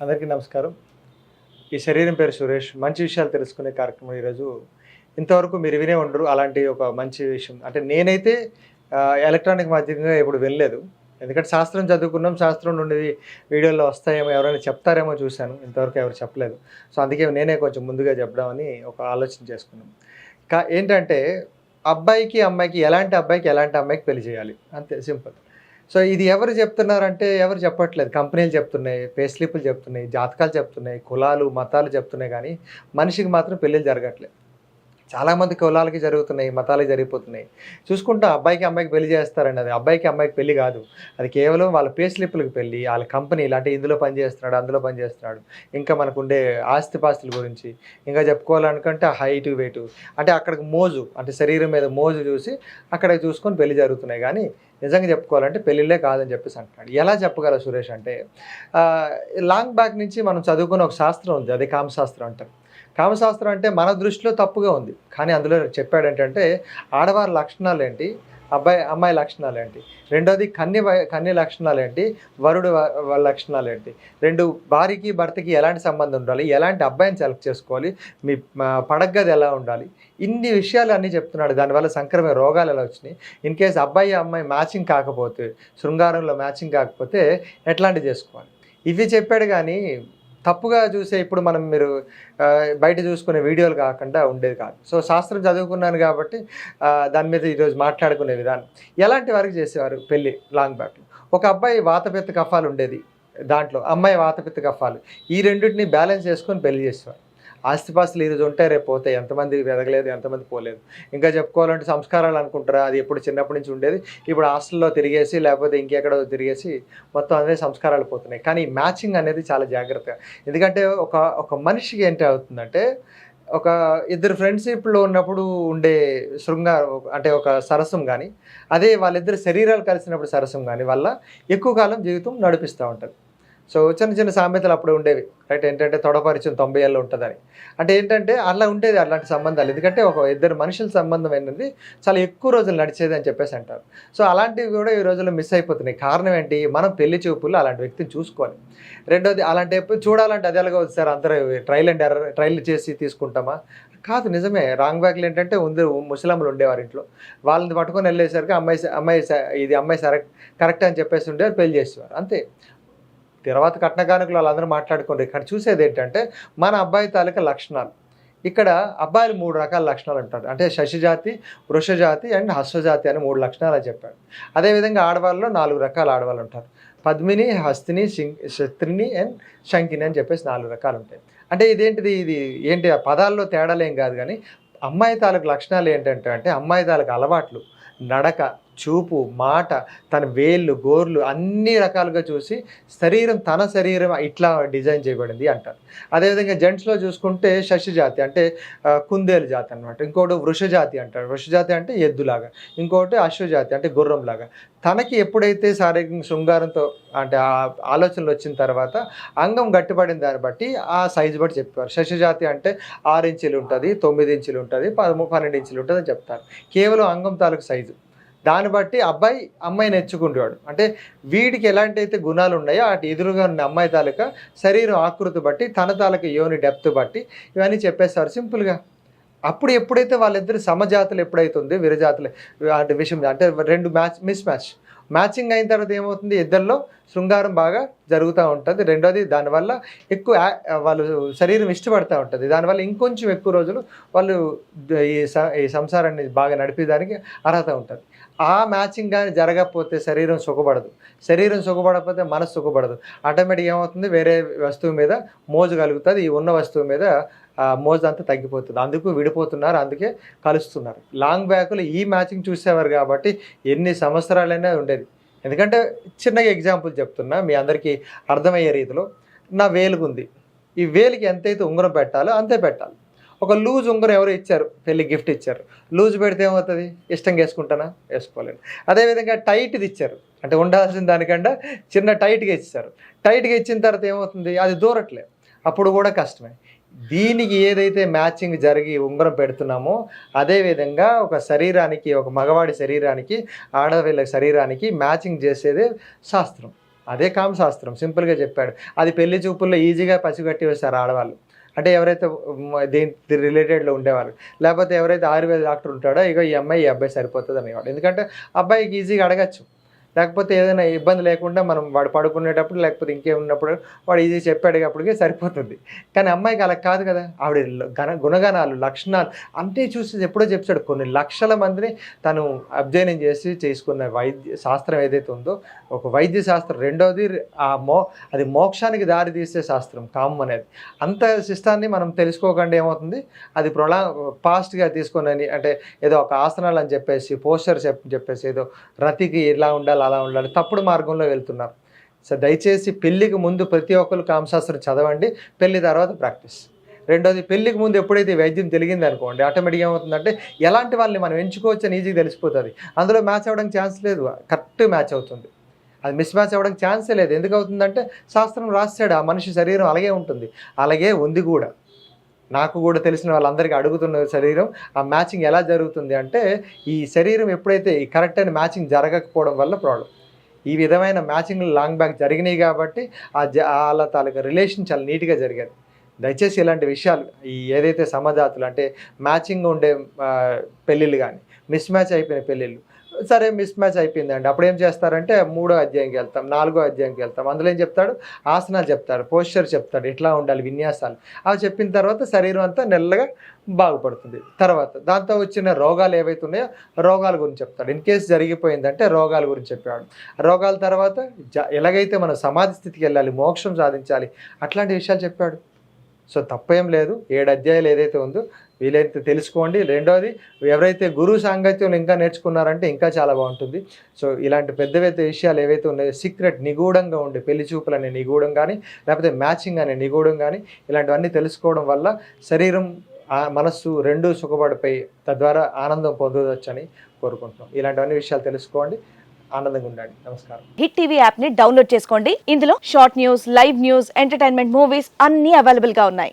అందరికీ నమస్కారం. ఈ శరీరం పేరు సురేష్. మంచి విషయాలు తెలుసుకునే కార్యక్రమం ఈరోజు. ఇంతవరకు మీరు వినే ఉండరు. అలాంటి ఒక మంచి విషయం. అంటే నేనైతే ఎలక్ట్రానిక్ మాధ్యమంగా ఇప్పుడు వెళ్ళలేదు ఎందుకంటే శాస్త్రం చదువుకున్నాం. శాస్త్రం నుండి వీడియోలో వస్తాయేమో ఎవరైనా చెప్తారేమో చూశాను. ఇంతవరకు ఎవరు చెప్పలేదు. సో అందుకే నేనే కొంచెం ముందుగా చెప్పడామని ఒక ఆలోచన చేసుకున్నాం. కా ఏంటంటే అబ్బాయికి అమ్మాయికి ఎలాంటి అబ్బాయికి ఎలాంటి అమ్మాయికి పెళ్ళి చేయాలి? అంతే సింపుల్. సో ఇది ఎవరు చెప్తున్నారంటే ఎవరు చెప్పట్లేదు. కంపెనీలు చెప్తున్నాయి పే స్లిప్లు చెప్తున్నాయి జాతకాలు చెప్తున్నాయి కులాలు మతాలు చెప్తున్నాయి కానీ మనిషికి మాత్రం పెళ్ళిళ్ళు జరగట్లేదు. చాలామంది కులాలకి జరుగుతున్నాయి మతాలకి జరిగిపోతున్నాయి. చూసుకుంటా అబ్బాయికి అమ్మాయికి పెళ్ళి చేస్తారండి అది. అబ్బాయికి అమ్మాయికి పెళ్ళి కాదు. అది కేవలం వాళ్ళ పే స్లిప్లకు పెళ్ళి వాళ్ళ కంపెనీలు అంటే ఇందులో పనిచేస్తున్నాడు అందులో పనిచేస్తున్నాడు ఇంకా మనకు ఉండే ఆస్తిపాస్తుల గురించి ఇంకా చెప్పుకోవాలనుకుంటే హైట్ వెయిట్. అంటే అక్కడికి మోజు అంటే శరీరం మీద మోజు చూసి అక్కడ చూసుకొని పెళ్ళి జరుగుతున్నాయి. కానీ నిజంగా చెప్పుకోవాలంటే పెళ్ళిళ్ళే కాదని చెప్పేసి అంటున్నాడు. ఎలా చెప్పగలరు సురేష్ అంటే లాంగ్ బ్యాక్ నుంచి మనం చదువుకున్న ఒక శాస్త్రం ఉంది. అదే కామశాస్త్రం అంటారు. కామశాస్త్రం అంటే మన దృష్టిలో తప్పుగా ఉంది. కానీ అందులో చెప్పాడు ఏంటంటే ఆడవారి లక్షణాలు ఏంటి అబ్బాయి అమ్మాయి లక్షణాలు ఏంటి రెండోది కన్య కన్య లక్షణాలు ఏంటి వరుడు లక్షణాలు ఏంటి రెండు భార్యకి భర్తకి ఎలాంటి సంబంధం ఉండాలి? ఎలాంటి అబ్బాయిని సెలెక్ట్ చేసుకోవాలి? మీ పడగ్గది ఎలా ఉండాలి? ఇన్ని విషయాలు అన్నీ చెప్తున్నాడు. దానివల్ల సంక్రమ రోగాలు ఎలా వచ్చినాయి? ఇన్ కేస్ అబ్బాయి అమ్మాయి మ్యాచింగ్ కాకపోతే శృంగారంలో మ్యాచింగ్ కాకపోతే ఎట్లాంటి చేసుకోవాలి? ఇవి చెప్పాడు కానీ తప్పుగా చూసే ఇప్పుడు మనం మీరు బయట చూసుకునే వీడియోలు కాకుండా ఉండేది కాదు. సో శాస్త్రం చదువుకున్నాను కాబట్టి దాని మీద ఈరోజు మాట్లాడుకునే విధానం. ఎలాంటి వరకు చేసేవారు పెళ్ళి లాంగ్ బ్యాక్ ఒక అబ్బాయి వాతపెత్త కఫాలు ఉండేది దాంట్లో అమ్మాయి వాతపెత్త కఫాలు. ఈ రెండింటిని బ్యాలెన్స్ చేసుకొని పెళ్ళి చేసేవారు. ఆస్తిపాస్తులు ఈరోజు ఉంటే రేపు పోతాయి. ఎంతమంది ఎదగలేదు ఎంతమంది పోలేదు. ఇంకా చెప్పుకోవాలంటే సంస్కారాలు అనుకుంటారా? అది ఎప్పుడు చిన్నప్పటి నుంచి ఉండేది. ఇప్పుడు హాస్టల్లో తిరిగేసి లేకపోతే ఇంకెక్కడో తిరిగేసి మొత్తం అనేది సంస్కారాలు పోతున్నాయి. కానీ మ్యాచింగ్ అనేది చాలా జాగ్రత్తగా. ఎందుకంటే ఒక ఒక మనిషికి ఏంటి అవుతుందంటే ఒక ఇద్దరు ఫ్రెండ్షిప్లో ఉన్నప్పుడు ఉండే శృంగారం అంటే ఒక సరసం కానీ అదే వాళ్ళిద్దరు శరీరాలు కలిసినప్పుడు సరసం కానీ వల్ల ఎక్కువ కాలం జీవితం నడిపిస్తూ ఉంటుంది. సో చిన్న చిన్న సామెతలు అప్పుడు ఉండేవి. రైట్ ఏంటంటే తొడపరిచయం తొంభై ఏళ్ళు ఉంటుందని. అంటే ఏంటంటే అలా ఉండేది అలాంటి సంబంధాలు. ఎందుకంటే ఒక ఇద్దరు మనుషుల సంబంధం అనేది చాలా ఎక్కువ రోజులు నడిచేది అని చెప్పేసి అంటారు. సో అలాంటివి కూడా ఈ రోజుల్లో మిస్ అయిపోతున్నాయి. కారణం ఏంటి? మనం పెళ్ళి చూపుల్లో అలాంటి వ్యక్తిని చూసుకోవాలి. రెండోది అలాంటి ఎప్పుడు చూడాలంటే అది ఎలాగో సార్ అందరూ ట్రైల్ అండ్ ఎర్ర ట్రైల్ చేసి తీసుకుంటామా? కాదు నిజమే. రాంగ్ బ్యాగ్లు ఏంటంటే ఉంది ముసలాములు ఉండేవారు ఇంట్లో. వాళ్ళని పట్టుకొని వెళ్ళేసరికి అమ్మాయి అమ్మాయి ఇది అమ్మాయి సరే కరెక్ట్ అని చెప్పేసి ఉండే పెళ్ళి చేసేవారు. అంతే. తర్వాత కట్న కానుకలు వాళ్ళందరూ మాట్లాడుకోండి ఇక్కడ చూసేది ఏంటంటే మన అబ్బాయి తాలూకా లక్షణాలు. ఇక్కడ అబ్బాయిలు మూడు రకాల లక్షణాలు ఉంటాడు అంటే శశిజాతి వృషజాతి అండ్ హస్వజాతి అని మూడు లక్షణాలు అని చెప్పాడు. అదేవిధంగా ఆడవాళ్ళలో నాలుగు రకాల ఆడవాళ్ళు ఉంటారు. పద్మిని హస్తిని శత్రిని అండ్ శంకిని అని చెప్పేసి నాలుగు రకాలు ఉంటాయి. అంటే ఇదేంటిది? ఇది ఏంటి? ఆ పదాల్లో తేడాలేం కాదు కానీ అమ్మాయి తాలూకు లక్షణాలు ఏంటంటే అంటే అమ్మాయి తాలూకు అలవాట్లు నడక చూపు మాట తన వేళ్ళు గోర్లు అన్ని రకాలుగా చూసి శరీరం తన శరీరం ఇట్లా డిజైన్ చేయబడింది అంటారు. అదేవిధంగా జెంట్స్లో చూసుకుంటే శశి జాతి అంటే కుందేలు జాతి అనమాట ఇంకోటి వృషజాతి అంటారు. వృషజాతి అంటే ఎద్దులాగా. ఇంకోటి అశ్వజాతి అంటే గుర్రంలాగా. తనకి ఎప్పుడైతే శారీరక శృంగారంతో అంటే ఆ ఆలోచనలు వచ్చిన తర్వాత అంగం గట్టిపడిన దాన్ని బట్టి ఆ సైజు బట్టి చెప్పారు శశిజాతి అంటే ఆరు ఇంచులు ఉంటుంది తొమ్మిది ఇంచులు ఉంటుంది పదమూ పన్నెండు ఇంచులు ఉంటుంది అని చెప్తారు. కేవలం అంగం తాలూకు సైజు. దాన్ని బట్టి అబ్బాయి అమ్మాయిని ఎచ్చుకుంటాడు అంటే వీడికి ఎలాంటి అయితే గుణాలు ఉన్నాయో అటు ఎదురుగా ఉన్న అమ్మాయి తాలూకా శరీరం ఆకృతి బట్టి తన తాలూకా యోని డెప్త్ బట్టి ఇవన్నీ చెప్పేస్తారు సింపుల్గా. అప్పుడు ఎప్పుడైతే వాళ్ళిద్దరు సమజాతులు ఎప్పుడైతే ఉంది విరజాతులు అంటే విషయం అంటే రెండు మ్యాచ్ మిస్ మ్యాచ్. మ్యాచింగ్ అయిన తర్వాత ఏమవుతుంది? ఇద్దరిలో శృంగారం బాగా జరుగుతూ ఉంటుంది. రెండోది దానివల్ల ఎక్కువ వాళ్ళు శరీరం ఇష్టపడుతూ ఉంటుంది. దానివల్ల ఇంకొంచెం ఎక్కువ రోజులు వాళ్ళు ఈ స- ఈ సంసారాన్ని బాగా నడిపేదానికి అర్హత ఉంటుంది. ఆ మ్యాచింగ్ కానీ జరగకపోతే శరీరం సుఖపడదు. శరీరం సుఖపడకపోతే మనసు సుఖపడదు. ఆటోమేటిక్ ఏమవుతుంది? వేరే వస్తువు మీద మోజు కలుగుతుంది. ఈ ఉన్న వస్తువు మీద మోజు అంతా తగ్గిపోతుంది. అందుకు విడిపోతున్నారు అందుకే కలుస్తున్నారు. లాంగ్ బ్యాక్లో ఈ మ్యాచింగ్ చూసేవారు కాబట్టి ఎన్ని సంవత్సరాలైనా ఉండేది. ఎందుకంటే చిన్నగా ఎగ్జాంపుల్ చెప్తున్నా మీ అందరికీ అర్థమయ్యే రీతిలో నా వేలుగుంది ఈ వేలికి ఎంతైతే ఉంగరం పెట్టాలో అంతే పెట్టాలి. ఒక లూజ్ ఉంగరం ఎవరు ఇచ్చారు పెళ్ళి గిఫ్ట్ ఇచ్చారు. లూజ్ పెడితే ఏమవుతుంది? ఇష్టంగా వేసుకుంటానా వేసుకోలేను. అదేవిధంగా టైట్ది ఇచ్చారు. అంటే ఉండాల్సిన దానికంటే చిన్న టైట్గా ఇచ్చారు. టైట్గా ఇచ్చిన తర్వాత ఏమవుతుంది? అది దూరట్లేదు అప్పుడు కూడా కష్టమే. దీనికి ఏదైతే మ్యాచింగ్ జరిగి ఉంగరం పెడుతున్నామో అదేవిధంగా ఒక శరీరానికి ఒక మగవాడి శరీరానికి ఆడవాళ్ళ శరీరానికి మ్యాచింగ్ చేసేదే శాస్త్రం. అదే కామశాస్త్రం సింపుల్గా చెప్పాడు. అది పెళ్ళి చూపుల్లో ఈజీగా పసిగట్టి వస్తారు ఆడవాళ్ళు. అంటే ఎవరైతే దీని రిలేటెడ్లో ఉండేవాళ్ళు. లేకపోతే ఎవరైతే ఆయుర్వేద డాక్టర్ ఉంటాడో ఇక ఈ అమ్మాయి ఈ అబ్బాయి సరిపోతుంది అనేవాడు ఎందుకంటే అబ్బాయికి ఈజీగా అడగచ్చు. లేకపోతే ఏదైనా ఇబ్బంది లేకుండా మనం వాడు పడుకునేటప్పుడు లేకపోతే ఇంకేమున్నప్పుడు వాడు ఇది చెప్పాడేటప్పటికి సరిపోతుంది. కానీ అమ్మాయికి అలా కాదు కదా. ఆవిడ గణ గుణగణాలు లక్షణాలు అంతే చూసి ఎప్పుడో చెప్తాడు కొన్ని లక్షల మందిని తను అధ్యయనం చేసి చేసుకున్న వైద్య శాస్త్రం ఏదైతే ఉందో ఒక వైద్య శాస్త్రం. రెండోది ఆ మో అది మోక్షానికి దారి తీసే శాస్త్రం కామం అనేది. అంత శిష్టాన్ని మనం తెలుసుకోకుండా ఏమవుతుంది? అది ప్రొలా పాస్ట్గా తీసుకొని అంటే ఏదో ఒక ఆసనాలు అని చెప్పేసి పోస్టర్ చెప్పేసి ఏదో రతికి ఇలా ఉండాలి అలా ఉండాలి. తప్పుడు మార్గంలో వెళ్తున్నారు. సో దయచేసి పెళ్ళికి ముందు ప్రతి ఒక్కరు కామశాస్త్రం చదవండి. పెళ్ళి తర్వాత ప్రాక్టీస్. రెండోది పెళ్ళికి ముందు ఎప్పుడైతే వైద్యం తెలిగింది అనుకోండి ఆటోమేటిక్గా ఏమవుతుందంటే ఎలాంటి వాళ్ళని మనం ఎంచుకోవచ్చు అని ఈజీగా తెలిసిపోతుంది. అందులో మ్యాచ్ అవ్వడానికి ఛాన్స్ లేదు. కరెక్ట్ మ్యాచ్ అవుతుంది. అది మిస్ మ్యాచ్ అవ్వడానికి ఛాన్సే లేదు. ఎందుకు అవుతుందంటే శాస్త్రం రాశాడు ఆ మనిషి శరీరం అలాగే ఉంటుంది. అలాగే ఉంది కూడా. నాకు కూడా తెలిసిన వాళ్ళందరికీ అడుగుతున్న శరీరం ఆ మ్యాచింగ్ ఎలా జరుగుతుంది అంటే ఈ శరీరం ఎప్పుడైతే ఈ కరెక్ట్ అయిన మ్యాచింగ్ జరగకపోవడం వల్ల ప్రాబ్లం. ఈ విధమైన మ్యాచింగ్ లాంగ్ బ్యాక్ జరిగినాయి కాబట్టి ఆ జ వాళ్ళ తాలూకా రిలేషన్ చాలా నీట్గా జరిగేది దయచేసి ఇలాంటి విషయాలు ఈ ఏదైతే సమజాతులు అంటే మ్యాచింగ్ ఉండే పెళ్ళిళ్ళు కానీ మిస్ మ్యాచ్ అయిపోయిన పెళ్ళిళ్ళు సరే మిస్ మ్యాచ్ అయిపోయిందండి. అప్పుడు ఏం చేస్తారంటే మూడో అధ్యాయంకి వెళ్తాం నాలుగో అధ్యాయంకి వెళ్తాం. అందులో ఏం చెప్తాడు? ఆసనాలు చెప్తాడు పోస్చర్ చెప్తాడు ఇట్లా ఉండాలి విన్యాసాలు. అవి చెప్పిన తర్వాత శరీరం అంతా నెల్లగా బాగుపడుతుంది. తర్వాత దాంతో వచ్చిన రోగాలు ఏవైతే ఉన్నాయో రోగాల గురించి చెప్తాడు. ఇన్ కేసు జరిగిపోయిందంటే రోగాల గురించి చెప్పాడు రోగాల తర్వాత జ ఎలాగైతే మనం సమాధి స్థితికి వెళ్ళాలి మోక్షం సాధించాలి అట్లాంటి విషయాలు చెప్పాడు సో తప్పేం లేదు. ఏడు అధ్యాయాలు ఏదైతే ఉందో వీలైతే తెలుసుకోండి. రెండోది ఎవరైతే గురువు సాంగత్యంలో ఇంకా నేర్చుకున్నారంటే ఇంకా చాలా బాగుంటుంది. సో ఇలాంటి పెద్ద పెద్ద విషయాలు ఏవైతే ఉన్నాయో సీక్రెట్ నిగూఢంగా ఉండే పెళ్ళి చూపులు అనే నిగూఢం కానీ లేకపోతే మ్యాచింగ్ అనే నిగూఢం కానీ ఇలాంటివన్నీ తెలుసుకోవడం వల్ల శరీరం మనస్సు రెండు సుఖపడిపోయి తద్వారా ఆనందం పొందవచ్చని కోరుకుంటున్నాం. ఇలాంటివన్నీ విషయాలు తెలుసుకోండి. ఆనందంగా ఉండండి. నమస్కారం. హిట్ టీవీ యాప్ని డౌన్లోడ్ చేసుకోండి. ఇందులో short news live news entertainment movies అన్ని అవైలబుల్గా ఉన్నాయి.